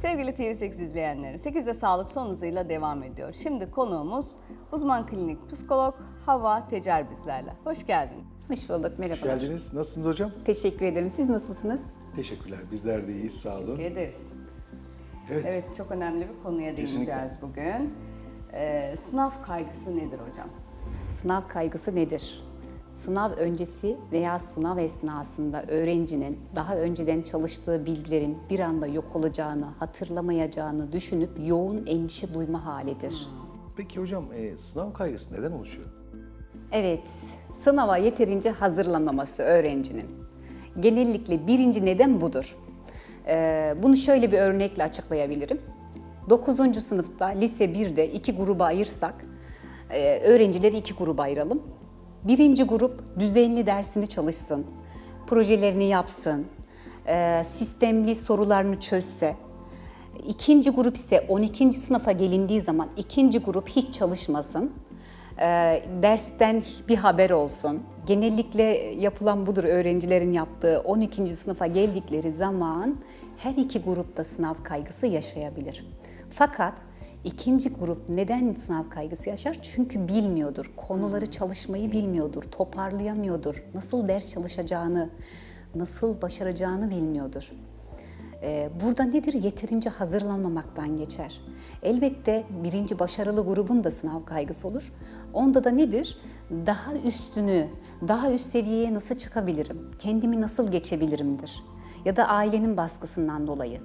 Sevgili TV8 izleyenleri, 8'de sağlık son hızıyla devam ediyor. Şimdi konuğumuz uzman klinik psikolog Hava Tecer bizlerle. Hoş geldin. Hoş bulduk, Hoş merhabalar. geldiniz. Nasılsınız hocam? Teşekkür ederim. Siz nasılsınız? Teşekkürler. Bizler de iyiyiz. Sağ olun. Teşekkür ederiz. Evet. Evet, çok önemli bir konuya Kesinlikle. değineceğiz bugün. Ee, sınav kaygısı nedir hocam? Sınav kaygısı nedir? Sınav öncesi veya sınav esnasında öğrencinin daha önceden çalıştığı bilgilerin bir anda yok olacağını, hatırlamayacağını düşünüp yoğun endişe duyma halidir. Peki hocam e, sınav kaygısı neden oluşuyor? Evet, sınava yeterince hazırlanmaması öğrencinin. Genellikle birinci neden budur. Ee, bunu şöyle bir örnekle açıklayabilirim. 9. sınıfta lise 1'de iki gruba ayırsak, e, öğrencileri iki gruba ayıralım. Birinci grup düzenli dersini çalışsın, projelerini yapsın, e, sistemli sorularını çözse, İkinci grup ise 12. sınıfa gelindiği zaman ikinci grup hiç çalışmasın. Ee, dersten bir haber olsun. Genellikle yapılan budur öğrencilerin yaptığı 12. sınıfa geldikleri zaman her iki grupta sınav kaygısı yaşayabilir. Fakat ikinci grup neden sınav kaygısı yaşar? Çünkü bilmiyordur. Konuları çalışmayı bilmiyordur, toparlayamıyordur. Nasıl ders çalışacağını, nasıl başaracağını bilmiyordur. Ee, Burada nedir? Yeterince hazırlanmamaktan geçer. Elbette birinci başarılı grubun da sınav kaygısı olur. Onda da nedir? Daha üstünü, daha üst seviyeye nasıl çıkabilirim? Kendimi nasıl geçebilirimdir? Ya da ailenin baskısından dolayı.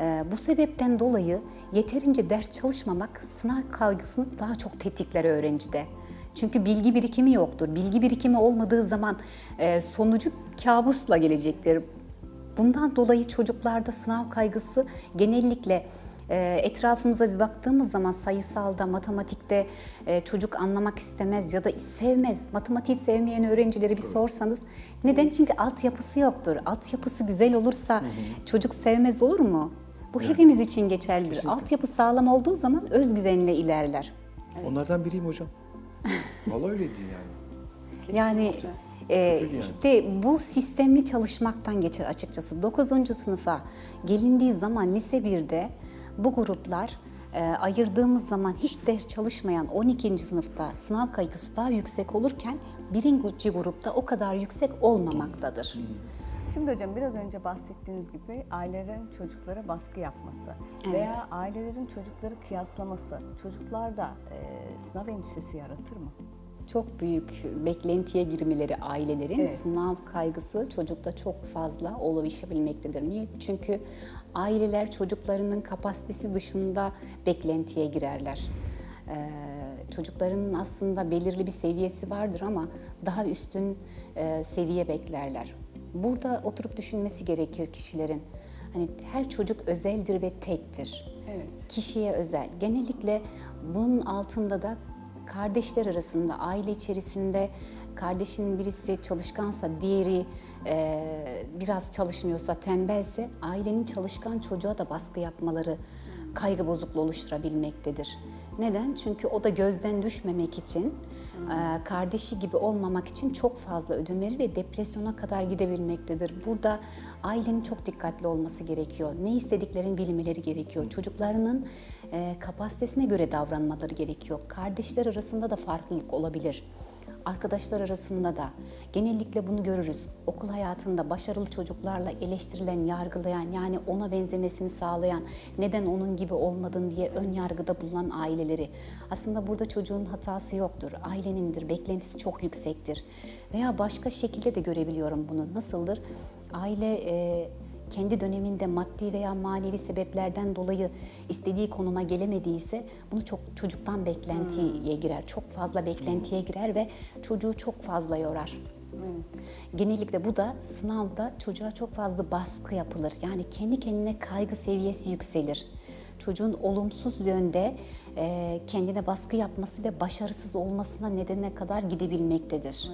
Ee, Bu sebepten dolayı yeterince ders çalışmamak sınav kaygısını daha çok tetikler öğrencide. Çünkü bilgi birikimi yoktur. Bilgi birikimi olmadığı zaman e, sonucu kabusla gelecektir. Bundan dolayı çocuklarda sınav kaygısı genellikle e, etrafımıza bir baktığımız zaman sayısalda, matematikte e, çocuk anlamak istemez ya da sevmez. Matematiği sevmeyen öğrencileri bir sorsanız neden? Çünkü altyapısı yoktur. Altyapısı güzel olursa çocuk sevmez olur mu? Bu hepimiz için geçerlidir. Kesinlikle. Altyapı sağlam olduğu zaman özgüvenle ilerler. Onlardan biriyim hocam. Vallahi öyleydi yani. Yani e, yani. işte bu sistemli çalışmaktan geçer açıkçası. 9. sınıfa gelindiği zaman lise 1'de bu gruplar e, ayırdığımız zaman hiç ders çalışmayan 12. sınıfta sınav kaygısı daha yüksek olurken birinci grupta o kadar yüksek olmamaktadır. Şimdi hocam biraz önce bahsettiğiniz gibi ailelerin çocuklara baskı yapması Evet. veya ailelerin çocukları kıyaslaması çocuklarda e, sınav endişesi yaratır mı? Çok büyük beklentiye girmeleri ailelerin Evet. sınav kaygısı çocukta çok fazla oluşabilmektedir. Niye? Çünkü aileler çocuklarının kapasitesi dışında beklentiye girerler. Ee, çocukların aslında belirli bir seviyesi vardır ama daha üstün e, seviye beklerler. Burada oturup düşünmesi gerekir kişilerin. Hani her çocuk özeldir ve tektir Evet. kişiye özel. Genellikle bunun altında da kardeşler arasında, aile içerisinde kardeşinin birisi çalışkansa, diğeri e, biraz çalışmıyorsa, tembelse ailenin çalışkan çocuğa da baskı yapmaları kaygı bozukluğu oluşturabilmektedir. Neden? Çünkü o da gözden düşmemek için, e, kardeşi gibi olmamak için çok fazla ödün verir ve depresyona kadar gidebilmektedir. Burada ailenin çok dikkatli olması gerekiyor. Ne istediklerini bilmeleri gerekiyor. Çocuklarının e, kapasitesine göre davranmaları gerekiyor. Kardeşler arasında da farklılık olabilir. Arkadaşlar arasında da genellikle bunu görürüz. Okul hayatında başarılı çocuklarla eleştirilen, yargılayan yani ona benzemesini sağlayan, neden onun gibi olmadın diye ön yargıda bulunan aileleri. Aslında burada çocuğun hatası yoktur. Ailenindir, beklentisi çok yüksektir. Veya başka şekilde de görebiliyorum bunu. Nasıldır? Aile e, kendi döneminde maddi veya manevi sebeplerden dolayı istediği konuma gelemediyse bunu çok çocuktan beklentiye girer. Çok fazla beklentiye girer ve çocuğu çok fazla yorar. Genellikle bu da sınavda çocuğa çok fazla baskı yapılır. Yani kendi kendine kaygı seviyesi yükselir. Çocuğun olumsuz yönde e, kendine baskı yapması ve başarısız olmasına nedene kadar gidebilmektedir.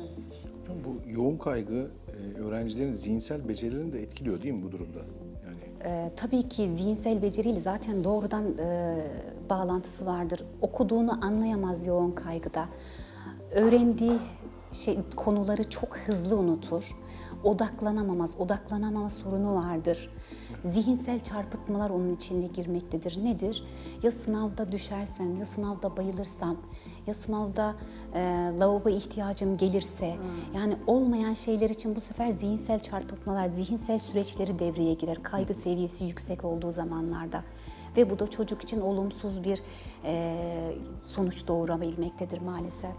Hocam bu yoğun kaygı e, öğrencilerin zihinsel becerilerini de etkiliyor değil mi bu durumda? Yani Ee, tabii ki zihinsel beceriyle zaten doğrudan e, bağlantısı vardır. Okuduğunu anlayamaz yoğun kaygıda. Öğrendiği şey, konuları çok hızlı unutur. Odaklanamamaz, odaklanamama sorunu vardır. Zihinsel çarpıtmalar onun içine girmektedir. Nedir? Ya sınavda düşersem, ya sınavda bayılırsam, ya sınavda e, lavabo ihtiyacım gelirse, yani olmayan şeyler için bu sefer zihinsel çarpıtmalar, zihinsel süreçleri devreye girer. Kaygı seviyesi yüksek olduğu zamanlarda ve bu da çocuk için olumsuz bir e, sonuç doğurabilmektedir maalesef.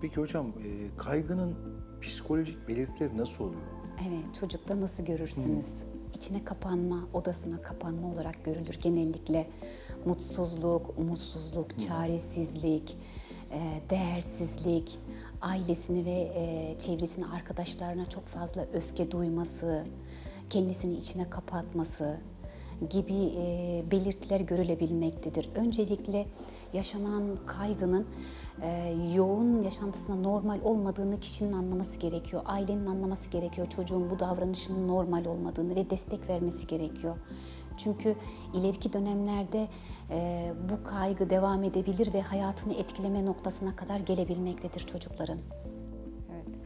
Peki hocam e, kaygının psikolojik belirtileri nasıl oluyor? Evet, çocukta nasıl görürsünüz? İçine kapanma, odasına kapanma olarak görülür genellikle. Mutsuzluk, umutsuzluk, çaresizlik, e, değersizlik, ailesini ve e, çevresini, arkadaşlarına çok fazla öfke duyması, kendisini içine kapatması gibi e, belirtiler görülebilmektedir. Öncelikle yaşanan kaygının e, yoğun yaşantısına normal olmadığını kişinin anlaması gerekiyor. Ailenin anlaması gerekiyor. Çocuğun bu davranışının normal olmadığını ve destek vermesi gerekiyor. Çünkü ileriki dönemlerde e, bu kaygı devam edebilir ve hayatını etkileme noktasına kadar gelebilmektedir çocukların. Evet.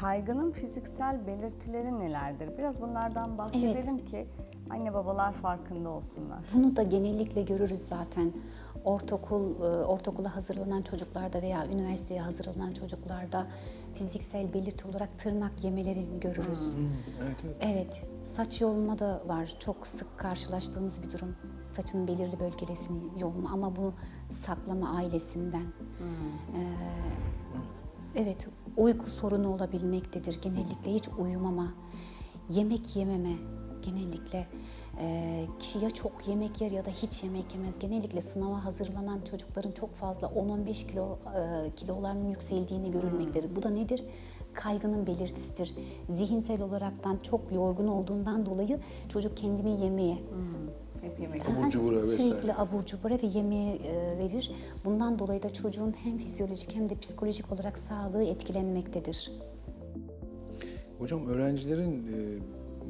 Kaygının fiziksel belirtileri nelerdir? Biraz bunlardan bahsedelim ki anne babalar farkında olsunlar. Bunu da genellikle görürüz zaten. Ortaokul, e, ortaokula hazırlanan çocuklarda veya üniversiteye hazırlanan çocuklarda fiziksel belirti olarak tırnak yemelerini görürüz. Evet evet. Evet, saç yolma da var. Çok sık karşılaştığımız bir durum. Saçın belirli bölgesini yolma ama bunu saklama ailesinden. Ee, evet, uyku sorunu olabilmektedir. Genellikle hiç uyumama, yemek yememe genellikle e, kişi ya çok yemek yer ya da hiç yemek yemez. Genellikle sınava hazırlanan çocukların çok fazla 10-15 kilo e, kilolarının yükseldiğini görülmektedir. Bu da nedir? Kaygının belirtisidir. Zihinsel olaraktan çok yorgun olduğundan dolayı çocuk kendini yemeye, Hep yemek. Abur cubura vesaire. Sürekli abur cubura ve yemeğe e, verir. Bundan dolayı da çocuğun hem fizyolojik hem de psikolojik olarak sağlığı etkilenmektedir. Hocam öğrencilerin e,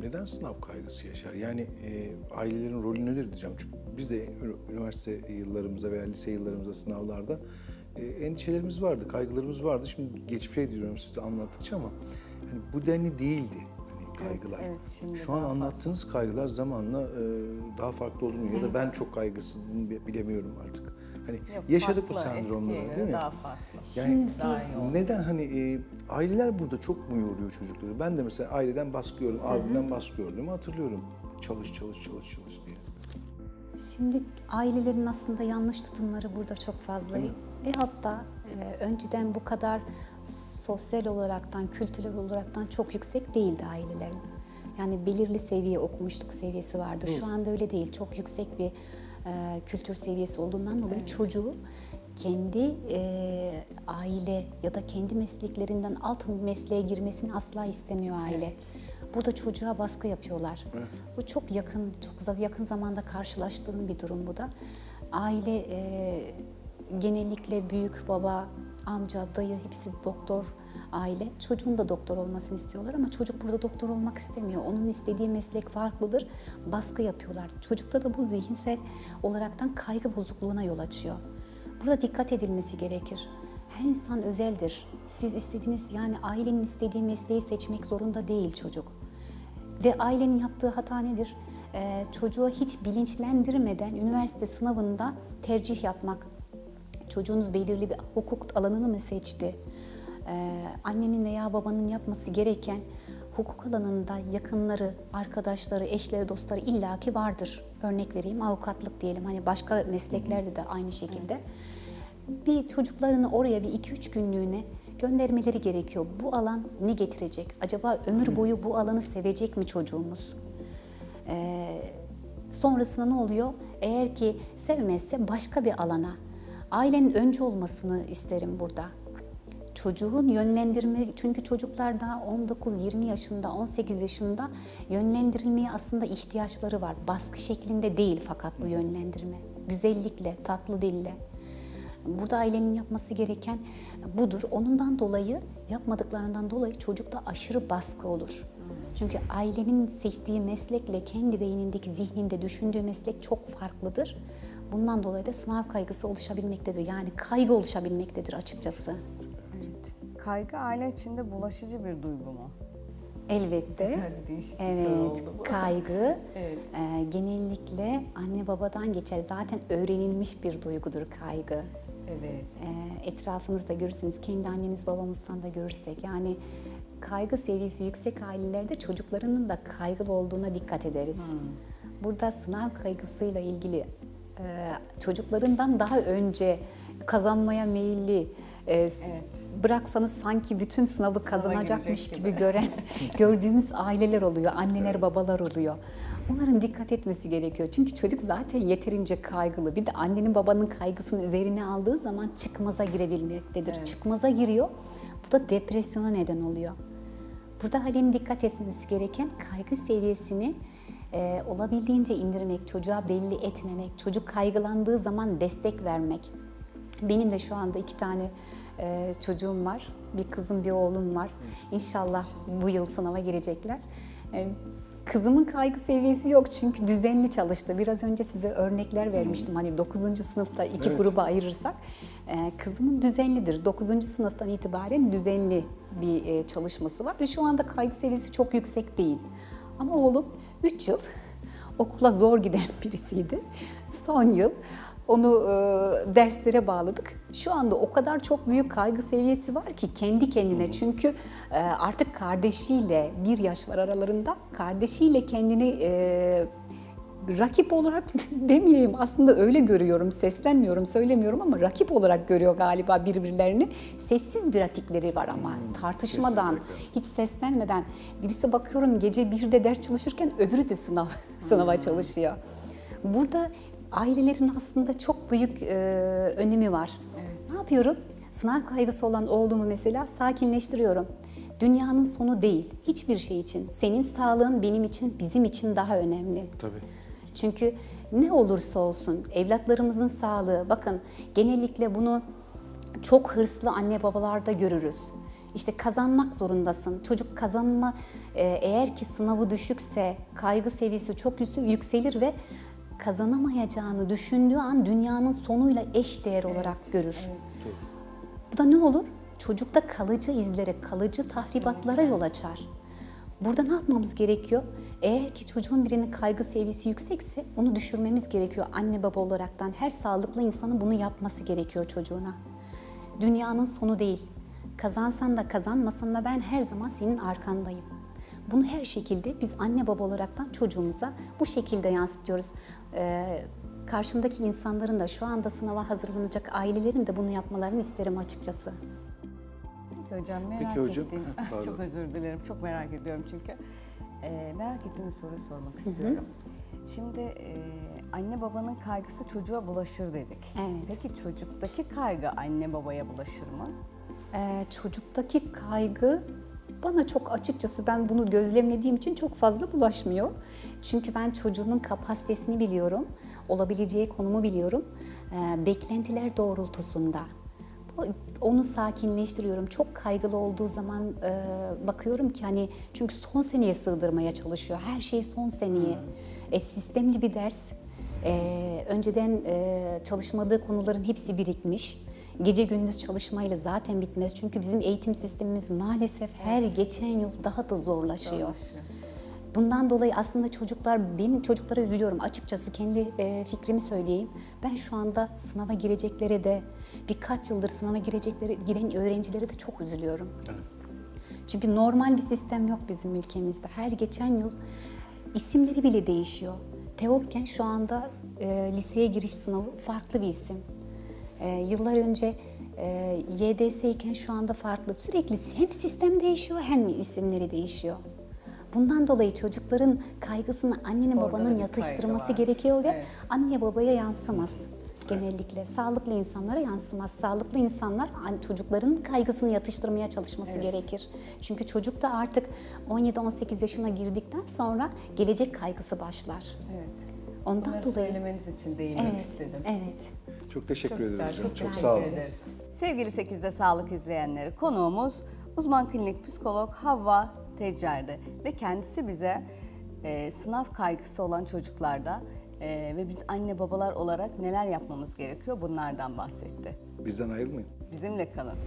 neden sınav kaygısı yaşar? Yani e, ailelerin rolü nedir diyeceğim. Çünkü biz de üniversite yıllarımızda veya lise yıllarımızda sınavlarda e, endişelerimiz vardı, kaygılarımız vardı. Şimdi geçmişe diyorum size anlattıkça ama hani bu denli değildi kaygılar. evet, şimdi Şu an daha fazla. anlattığınız kaygılar zamanla e, daha farklı olduğunu ya da ben çok kaygısızlığını bi- bilemiyorum artık. Hani Yok, yaşadık bu farklı, sendromları eskiye değil mi? Daha farklı. Yani Şimdi Daha iyi neden hani e, aileler burada çok mu yoruyor çocukları? Ben de mesela aileden baskı gördüm, abimden baskı gördüğümü hatırlıyorum. Çalış çalış çalış çalış diye. Şimdi ailelerin aslında yanlış tutumları burada çok fazla. Ve hatta e, önceden bu kadar sosyal olaraktan, kültürel olaraktan çok yüksek değildi ailelerin. Yani belirli seviye okumuşluk seviyesi vardı. Şu anda öyle değil. Çok yüksek bir e, kültür seviyesi olduğundan dolayı çocuğu kendi e, aile ya da kendi mesleklerinden alt mesleğe girmesini asla istemiyor aile. Burada çocuğa baskı yapıyorlar. Bu çok yakın, çok yakın zamanda karşılaştığım bir durum bu da. Aile e, genellikle büyük baba, amca, dayı hepsi doktor aile. Çocuğun da doktor olmasını istiyorlar ama çocuk burada doktor olmak istemiyor. Onun istediği meslek farklıdır. Baskı yapıyorlar. Çocukta da bu zihinsel olaraktan kaygı bozukluğuna yol açıyor. Burada dikkat edilmesi gerekir. Her insan özeldir. Siz istediğiniz yani ailenin istediği mesleği seçmek zorunda değil çocuk. Ve ailenin yaptığı hata nedir? Ee, çocuğa hiç bilinçlendirmeden üniversite sınavında tercih yapmak. Çocuğunuz belirli bir hukuk alanını mı seçti? Ee, annenin veya babanın yapması gereken hukuk alanında yakınları, arkadaşları, eşleri, dostları illaki vardır. Örnek vereyim avukatlık diyelim. Hani başka mesleklerde de aynı şekilde. Bir çocuklarını oraya bir 2-3 günlüğüne göndermeleri gerekiyor. Bu alan ne getirecek? Acaba ömür boyu bu alanı sevecek mi çocuğumuz? Ee, sonrasında ne oluyor? Eğer ki sevmezse başka bir alana. Ailenin önce olmasını isterim burada. Çocuğun yönlendirme, çünkü çocuklar daha 19-20 yaşında, 18 yaşında yönlendirilmeye aslında ihtiyaçları var. Baskı şeklinde değil fakat bu yönlendirme. Güzellikle, tatlı dille. Burada ailenin yapması gereken budur. Onundan dolayı, yapmadıklarından dolayı çocukta aşırı baskı olur. Çünkü ailenin seçtiği meslekle kendi beynindeki, zihninde düşündüğü meslek çok farklıdır. Bundan dolayı da sınav kaygısı oluşabilmektedir. Yani kaygı oluşabilmektedir açıkçası. Evet. Kaygı aile içinde bulaşıcı bir duygu mu? Elbette. Güzel bir değişik bir soru Evet, oldu bu. kaygı Evet. e, genellikle anne babadan geçer. Zaten öğrenilmiş bir duygudur kaygı. Evet. E, etrafınızda görürsünüz, kendi anneniz babamızdan da görürsek. Yani kaygı seviyesi yüksek ailelerde çocuklarının da kaygılı olduğuna dikkat ederiz. Burada sınav kaygısıyla ilgili çocuklarından daha önce kazanmaya meyilli, e, s- bıraksanız sanki bütün sınavı kazanacakmış girecek gibi gibi. gören gördüğümüz aileler oluyor, anneler babalar oluyor. Onların dikkat etmesi gerekiyor. Çünkü çocuk zaten yeterince kaygılı. Bir de annenin babanın kaygısını üzerine aldığı zaman çıkmaza girebilmektedir. Çıkmaza giriyor. Bu da depresyona neden oluyor. Burada ailenin dikkat etmesi gereken kaygı seviyesini e, olabildiğince indirmek, çocuğa belli etmemek, çocuk kaygılandığı zaman destek vermek. Benim de şu anda iki tane e, çocuğum var. Bir kızım, bir oğlum var. İnşallah bu yıl sınava girecekler. E, kızımın kaygı seviyesi yok çünkü düzenli çalıştı. Biraz önce size örnekler vermiştim. Hani 9. sınıfta iki Evet. gruba ayırırsak. e, kızımın düzenlidir. 9. sınıftan itibaren düzenli bir e, çalışması var. Ve şu anda kaygı seviyesi çok yüksek değil. Ama oğlum 3 yıl okula zor giden birisiydi. Son yıl onu e, derslere bağladık. Şu anda o kadar çok büyük kaygı seviyesi var ki kendi kendine. Çünkü e, artık kardeşiyle bir yaş var aralarında. Kardeşiyle kendini e, rakip olarak demeyeyim aslında öyle görüyorum. Seslenmiyorum, söylemiyorum ama rakip olarak görüyor galiba birbirlerini. Sessiz bir rakipleri var ama tartışmadan, kesinlikle. hiç seslenmeden. Birisi bakıyorum gece birde ders çalışırken öbürü de sınav sınava çalışıyor. Burada ailelerin aslında çok büyük e, önemi var. Ne yapıyorum? Sınav kaygısı olan oğlumu mesela sakinleştiriyorum. Dünyanın sonu değil. Hiçbir şey için. Senin sağlığın benim için, bizim için daha önemli. Tabii. Çünkü ne olursa olsun evlatlarımızın sağlığı, bakın genellikle bunu çok hırslı anne babalarda görürüz. İşte kazanmak zorundasın. Çocuk kazanma e, eğer ki sınavı düşükse kaygı seviyesi çok yükselir ve kazanamayacağını düşündüğü an dünyanın sonuyla eş değer olarak görür. Bu da ne olur? Çocukta kalıcı izlere, kalıcı tahribatlara yol açar. Burada ne yapmamız gerekiyor? Eğer ki çocuğun birinin kaygı seviyesi yüksekse onu düşürmemiz gerekiyor. Anne baba olaraktan her sağlıklı insanın bunu yapması gerekiyor çocuğuna. Dünyanın sonu değil. Kazansan da kazanmasan da ben her zaman senin arkandayım. Bunu her şekilde biz anne baba olaraktan çocuğumuza bu şekilde yansıtıyoruz. Ee, karşımdaki insanların da şu anda sınava hazırlanacak ailelerin de bunu yapmalarını isterim açıkçası. Hocam merak Peki hocam, ettiğim, heh, pardon. çok özür dilerim, çok merak ediyorum çünkü. Ee, merak ettiğim bir soruyu sormak istiyorum. Şimdi e, anne babanın kaygısı çocuğa bulaşır dedik. Evet. Peki çocuktaki kaygı anne babaya bulaşır mı? Ee, çocuktaki kaygı bana çok açıkçası ben bunu gözlemlediğim için çok fazla bulaşmıyor. Çünkü ben çocuğumun kapasitesini biliyorum, olabileceği konumu biliyorum. Ee, beklentiler doğrultusunda. Onu sakinleştiriyorum. Çok kaygılı olduğu zaman e, bakıyorum ki hani çünkü son seneye sığdırmaya çalışıyor. Her şey son seneye. E, sistemli bir ders. Ee, önceden e, çalışmadığı konuların hepsi birikmiş. Gece gündüz çalışmayla zaten bitmez. Çünkü bizim eğitim sistemimiz maalesef her geçen yıl daha da zorlaşıyor. Bundan dolayı aslında çocuklar, benim çocuklara üzülüyorum. Açıkçası kendi e, fikrimi söyleyeyim. Ben şu anda sınava gireceklere de, birkaç yıldır sınava girecekleri, giren öğrencilere de çok üzülüyorum. Çünkü normal bir sistem yok bizim ülkemizde. Her geçen yıl isimleri bile değişiyor. Teokken şu anda e, liseye giriş sınavı farklı bir isim. E, yıllar önce e, YDS iken şu anda farklı. Sürekli hem sistem değişiyor hem isimleri değişiyor. Bundan dolayı çocukların kaygısını annenin Orada da babanın yatıştırması gerekiyor ve Evet. anne babaya yansımaz genellikle. Sağlıklı insanlara yansımaz. Sağlıklı insanlar an- çocukların kaygısını yatıştırmaya çalışması gerekir. Çünkü çocuk da artık 17-18 yaşına girdikten sonra gelecek kaygısı başlar. Evet. Ondan Bunları dolayı söylemeniz için değinmek evet, istedim. evet. Çok teşekkür Çok ederiz güzel, çok sağ olun. ederiz. Sevgili 8'de Sağlık izleyenleri, konuğumuz uzman klinik psikolog Havva Teccar'dı ve kendisi bize e, sınav kaygısı olan çocuklarda e, ve biz anne babalar olarak neler yapmamız gerekiyor bunlardan bahsetti. Bizden ayrılmayın. Bizimle kalın.